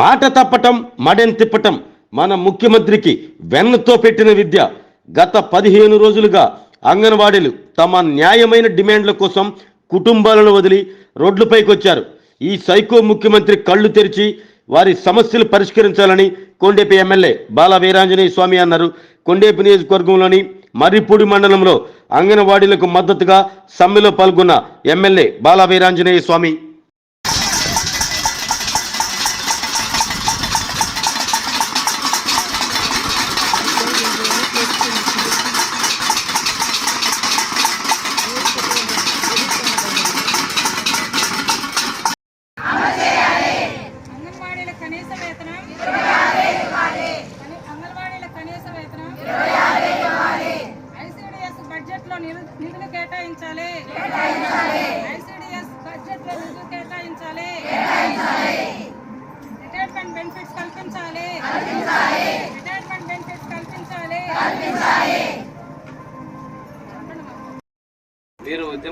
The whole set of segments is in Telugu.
మాట తప్పటం మడెం తిప్పటం మన ముఖ్యమంత్రికి వెన్నతో పెట్టిన విద్య గత పదిహేను రోజులుగా అంగన్వాడీలు తమ న్యాయమైన డిమాండ్ల కోసం కుటుంబాలను వదిలి రోడ్లపైకి వచ్చారు ఈ సైకో ముఖ్యమంత్రి కళ్ళు తెరిచి వారి సమస్యలు పరిష్కరించాలని కొండేపి ఎమ్మెల్యే బాల వీరాంజనేయ స్వామి అన్నారు. కొండేపి నియోజకవర్గంలోని మర్రిపూడి మండలంలో అంగన్వాడీలకు మద్దతుగా సమ్మెలో పాల్గొన్న ఎమ్మెల్యే బాల వీరాంజనేయ స్వామి.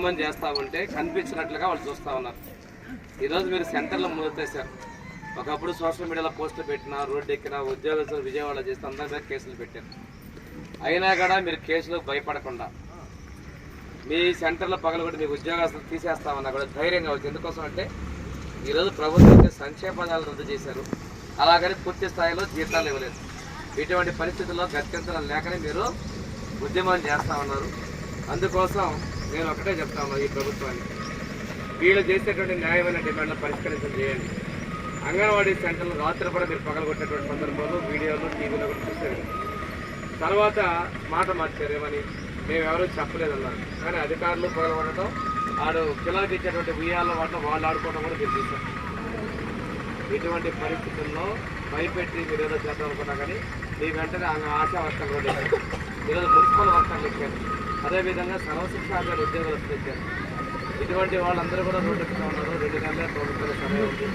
మీరు ఉద్యమం ఉంటే కనిపించినట్లుగా వాళ్ళు చూస్తూ ఉన్నారు. ఈరోజు మీరు సెంటర్లో మూతేశారు. ఒకప్పుడు సోషల్ మీడియాలో పోస్టులు పెట్టినా రోడ్డు ఎక్కినా ఉద్యోగస్తులు విజయవాడ చేస్తే అందరి మీద కేసులు పెట్టారు. అయినా కూడా మీరు కేసులకు భయపడకుండా మీ సెంటర్లో పగలగొట్టి మీకు ఉద్యోగస్తులు తీసేస్తామన్నా కూడా ధైర్యంగా వచ్చి ఎందుకోసం అంటే ఈరోజు ప్రభుత్వం సంక్షేమ పదాలు రద్దు చేశారు. అలాగని పూర్తి స్థాయిలో జీతాలు ఇవ్వలేదు. ఇటువంటి పరిస్థితుల్లో గత్యంతరం లేకనే మీరు ఉద్యమం చేస్తా ఉన్నారు. అందుకోసం నేను ఒకటే చెప్తాను ఈ ప్రభుత్వాన్ని వీళ్ళు చేసేటువంటి న్యాయమైన డిమాండ్లు పరిష్కరించడం చేయండి. అంగన్వాడీ సెంటర్లు రాత్రి కూడా మీరు పగలగొట్టేటువంటి సందర్భంలో వీడియోలు టీవీలో కూడా చూసారు తర్వాత మాట మార్చారేమని మేము ఎవరూ చెప్పలేదన్నారు. కానీ అధికారులు పగలగొట్టడం ఆడు పిల్లలకి ఇచ్చేటువంటి ఉయ్యాల వాటిలో వాళ్ళు ఆడుకోవడం కూడా మీరు ఇటువంటి పరిస్థితుల్లో భయపెట్టి మీరు ఏదో చేద్దాం అనుకున్నా కానీ మీ వెంటనే ఆ ఆశా వర్షాలు కూడా ఈరోజు మున్సిపల్ వర్షాలు ఇచ్చారు అదేవిధంగా సర్వశిక్షాచార్య ఉద్యోగులు ఎక్కారు ఇటువంటి వాళ్ళందరూ కూడా రోడ్డు ఉన్నారు. రెండు నెలలే రెండు నెలల సమయం ఉంది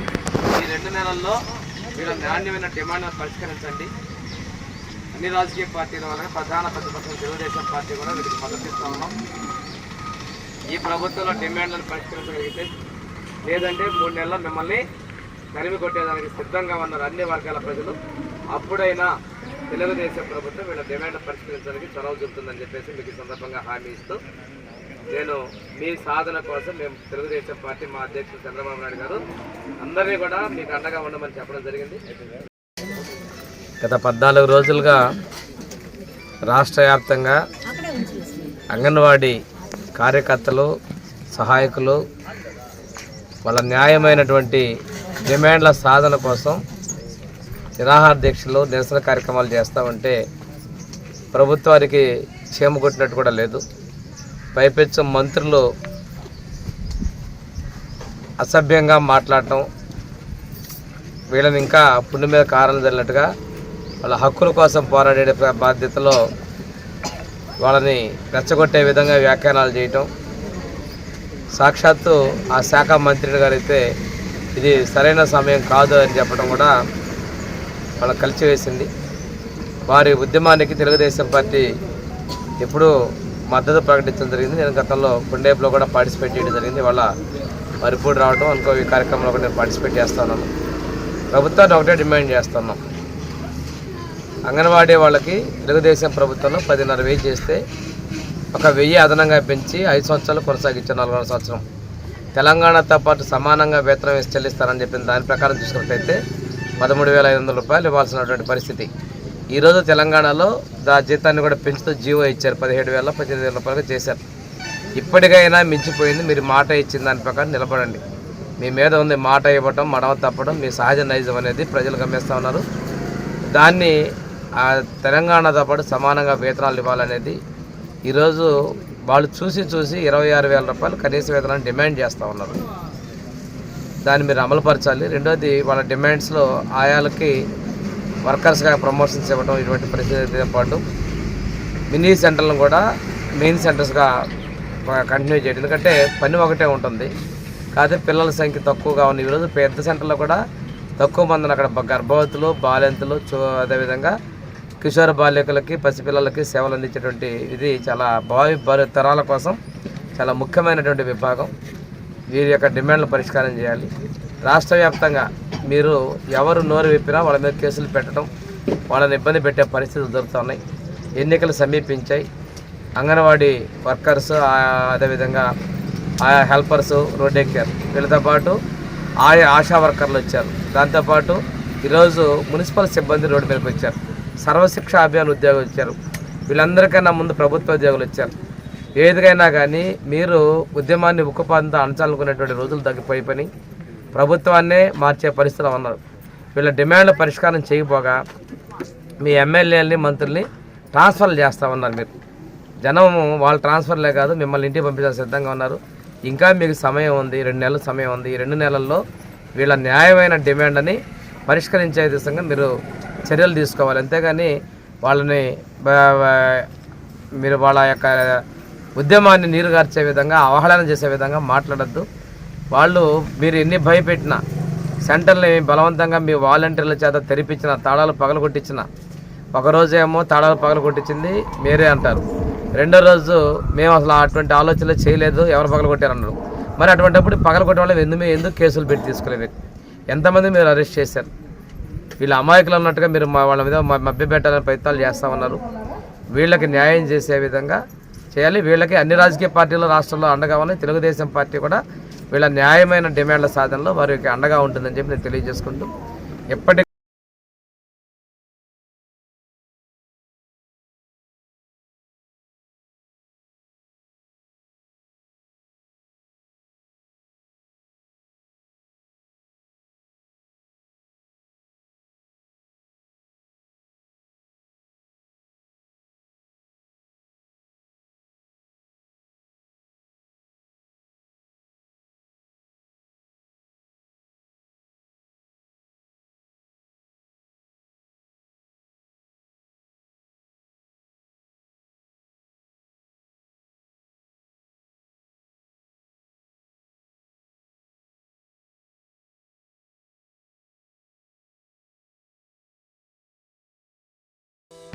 ఈ రెండు నెలల్లో మీరు నాణ్యమైన డిమాండ్ పరిష్కరించండి. అన్ని రాజకీయ పార్టీల వల్ల ప్రధాన ప్రతిపక్షం తెలుగుదేశం పార్టీ కూడా వీటికి మద్దతు ఇస్తా ఉన్నాం. ఈ ప్రభుత్వంలో డిమాండ్లను పరిష్కరించగలిగితే లేదంటే మూడు నెలల్లో మిమ్మల్ని తరిమి కొట్టేదానికి సిద్ధంగా ఉన్నారు అన్ని వర్గాల ప్రజలు. అప్పుడైనా తెలుగుదేశం ప్రభుత్వం వీళ్ళ డిమాండ్ పరిష్కరించడానికి చొరవ చూపుతుందని చెప్పేసి మీకు ఈ సందర్భంగా హామీ ఇస్తూ నేను మీ సాధన కోసం మేము తెలుగుదేశం పార్టీ మా అధ్యక్షుడు చంద్రబాబు నాయుడు గారు అందరినీ కూడా మీకు అండగా ఉండమని చెప్పడం జరిగింది. గత పద్నాలుగు రోజులుగా రాష్ట్ర వ్యాప్తంగా అంగన్వాడీ కార్యకర్తలు సహాయకులు వాళ్ళ న్యాయమైనటువంటి డిమాండ్ల సాధన కోసం నిరాహార దీక్షలు నిరసన కార్యక్రమాలు చేస్తూ ఉంటే ప్రభుత్వానికి క్షేమ కొట్టినట్టు కూడా లేదు. పైపెచ్చు మంత్రులు అసభ్యంగా మాట్లాడటం వీళ్ళని ఇంకా పుండు మీద కారణం జరిగినట్టుగా వాళ్ళ హక్కుల కోసం పోరాడే బాధ్యతలో వాళ్ళని రెచ్చగొట్టే విధంగా వ్యాఖ్యానాలు చేయటం. సాక్షాత్తు ఆ శాఖ మంత్రి గారైతే ఇది సరైన సమయం కాదు అని చెప్పడం కూడా వాళ్ళు కలిసి వేసింది. వారి ఉద్యమానికి తెలుగుదేశం పార్టీ ఎప్పుడూ మద్దతు ప్రకటించడం జరిగింది. నేను గతంలో కుండేపులో కూడా పార్టిసిపేట్ చేయడం జరిగింది. వాళ్ళ మరిపూడి రావడం అనుకో ఈ కార్యక్రమంలో కూడా నేను పార్టిసిపేట్ చేస్తున్నాను ప్రభుత్వాన్ని ఒకటే డిమాండ్ చేస్తున్నాం అంగన్వాడీ వాళ్ళకి తెలుగుదేశం ప్రభుత్వంలో పదిన్నర వెయ్యి చేస్తే ఒక వెయ్యి అదనంగా పెంచి ఐదు సంవత్సరాలు కొనసాగించారు నాలుగో సంవత్సరం. తెలంగాణతో పాటు సమానంగా వేతనం వేసి చెల్లిస్తారని చెప్పిన దాని ప్రకారం చూసినట్లయితే పదమూడు వేల ఐదు వందల రూపాయలు ఇవ్వాల్సినటువంటి పరిస్థితి. ఈరోజు తెలంగాణలో దా జీతాన్ని కూడా పెంచుతూ జీవో ఇచ్చారు. పదిహేడు వేల పద్దెనిమిది వేల రూపాయలుగా చేశారు. ఇప్పటికైనా మించిపోయింది. మీరు మాట ఇచ్చిన దాని ప్రకారం నిలబడండి. మీ మీద ఉంది మాట ఇవ్వటం మడవ తప్పడం మీ సహజ నైజం అనేది ప్రజలు గమనిస్తూ ఉన్నారు. దాన్ని తెలంగాణతో పాటు సమానంగా వేతనాలు ఇవ్వాలనేది ఈరోజు వాళ్ళు చూసి చూసి ఇరవై ఆరు వేల రూపాయలు కనీస వేతనాన్ని డిమాండ్ చేస్తూ ఉన్నారు. దాన్ని మీరు అమలుపరచాలి. రెండోది వాళ్ళ డిమాండ్స్లో ఆయాలకి వర్కర్స్గా ప్రమోషన్స్ ఇవ్వడం ఇటువంటి పరిస్థితితో పాటు మినీ సెంటర్లను కూడా మెయిన్ సెంటర్స్గా కంటిన్యూ చేయడం ఎందుకంటే పని ఒకటే ఉంటుంది. కాకపోతే పిల్లల సంఖ్య తక్కువగా ఉంది ఈరోజు పెద్ద సెంటర్లో కూడా తక్కువ మందిని అక్కడ గర్భవతులు బాలింతలు చూ అదేవిధంగా కిషోర బాలికలకి పసిపిల్లలకి సేవలు అందించేటువంటి ఇది చాలా భావి భరి తరాల కోసం చాలా ముఖ్యమైనటువంటి విభాగం. వీరి యొక్క డిమాండ్లు పరిష్కారం చేయాలి. రాష్ట్ర వ్యాప్తంగా మీరు ఎవరు నోరు విప్పినా వాళ్ళ మీద కేసులు పెట్టడం వాళ్ళని ఇబ్బంది పెట్టే పరిస్థితులు దొరుకుతున్నాయి. ఎన్నికలు సమీపించాయి. అంగన్వాడీ వర్కర్స్ అదేవిధంగా ఆయా హెల్పర్స్ రోడ్ ఎక్కారు వీళ్ళతో పాటు ఆయా ఆశా వర్కర్లు వచ్చారు. దాంతోపాటు ఈరోజు మున్సిపల్ సిబ్బంది రోడ్డు మీదకి వచ్చారు. సర్వశిక్ష అభియాన్ ఉద్యోగులు వచ్చారు. వీళ్ళందరికన్నా ముందు ప్రభుత్వ ఉద్యోగులు వచ్చారు. ఏదికైనా కానీ మీరు ఉద్యమాన్ని ఉక్కుపాంత అణచాలనుకునేటువంటి రోజులు తగ్గిపోయి పని. ప్రభుత్వాన్నే మార్చే పరిస్థితులు ఉన్నారు వీళ్ళ డిమాండ్ల పరిష్కారం చేయకపోగా మీ ఎమ్మెల్యేలని మంత్రుల్ని ట్రాన్స్ఫర్లు చేస్తా ఉన్నారు మీరు. జనం వాళ్ళ ట్రాన్స్ఫర్లే కాదు మిమ్మల్ని ఇంటికి పంపించాల్సి సిద్ధంగా ఉన్నారు. ఇంకా మీకు సమయం ఉంది రెండు నెలల సమయం ఉంది. ఈ రెండు నెలల్లో వీళ్ళ న్యాయమైన డిమాండ్ని పరిష్కరించే దిశగా మీరు చర్యలు తీసుకోవాలి. అంతేగాని వాళ్ళని మీరు వాళ్ళ యొక్క ఉద్యమాన్ని నీరుగార్చే విధంగా అవహేళన చేసే విధంగా మాట్లాడద్దు. వాళ్ళు మీరు ఎన్ని భయపెట్టినా సెంటర్ని బలవంతంగా మీ వాలంటీర్ల చేత తెరిపించిన తాళాలు పగలగొట్టించిన ఒక రోజు ఏమో తాళాలు పగలగొట్టించింది మీరే అంటారు. రెండో రోజు మేము అసలు అటువంటి ఆలోచనలు చేయలేదు ఎవరు పగలగొట్టారు అన్నారు మరి అటువంటిప్పుడు పగలగొట్టే వాళ్ళు ఎందుకు ఎందుకు కేసులు పెట్టి తీసుకోలేదు? ఎంతమంది మీరు అరెస్ట్ చేశారు? వీళ్ళు అమాయకులు అన్నట్టుగా మీరు మా వాళ్ళ మీద మభ్య మభ్యపెట్టాలని ప్రయత్నాలు చేస్తూ ఉన్నారు. వీళ్ళకి న్యాయం చేసే విధంగా చేయాలి. వీళ్ళకి అన్ని రాజకీయ పార్టీలు రాష్ట్రంలో అండగా ఉన్నాయి తెలుగుదేశం పార్టీ కూడా వీళ్ళ న్యాయమైన డిమాండ్ల సాధనలో వారికి అండగా ఉంటుందని చెప్పి నేను తెలియజేసుకుంటూ ఎప్పటికీ